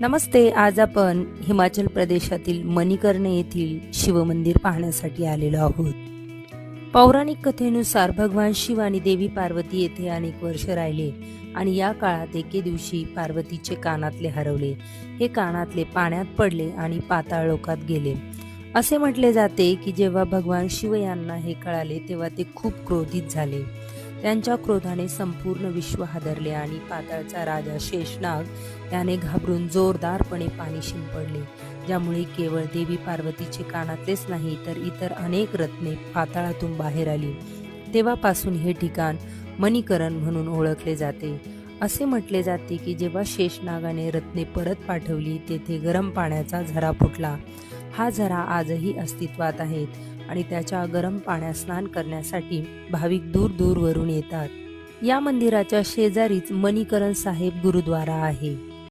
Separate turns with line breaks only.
नमस्ते आज आपण हिमाचल प्रदेशातील मणिकर्ण येथील शिवमंदिर पाहण्यासाठी आलेलो आहोत. पौराणिक कथेनुसार भगवान शिव आणि देवी पार्वती येथे अनेक वर्ष राहिले आणि या काळात एके दिवशी पार्वतीचे कानातले हरवले. हे कानातले पाण्यात पडले आणि पाताळ लोकात गेले. असे म्हटले जाते की जेव्हा भगवान शिव यांना हे कळाले तेव्हा ते खूप क्रोधित झाले. त्यांच्या क्रोधाने संपूर्ण विश्व हादरले आणि पाताळचा राजा शेषनाग त्याने घाबरून जोरदारपणे पाणी शिंपडले. ज्यामुळे केवळ देवी पार्वतीचे कानातलेच नाही तर इतर अनेक रत्ने पाताळातून बाहेर आली. तेव्हापासून हे ठिकाण मणिकरण म्हणून ओळखले जाते. असे म्हटले जाते की जेव्हा शेषनागाने रत्ने परत पाठवली तेथे गरम पाण्याचा झरा फुटला. हा झरा आजही अस्तित्वात आहेत आणि त्याच्या गरम पाण्यात स्नान करण्यासाठी भाविक दूर दूरवरून येतात. या मंदिराच्या शेजारीच मणिकरण साहेब गुरुद्वारा आहे.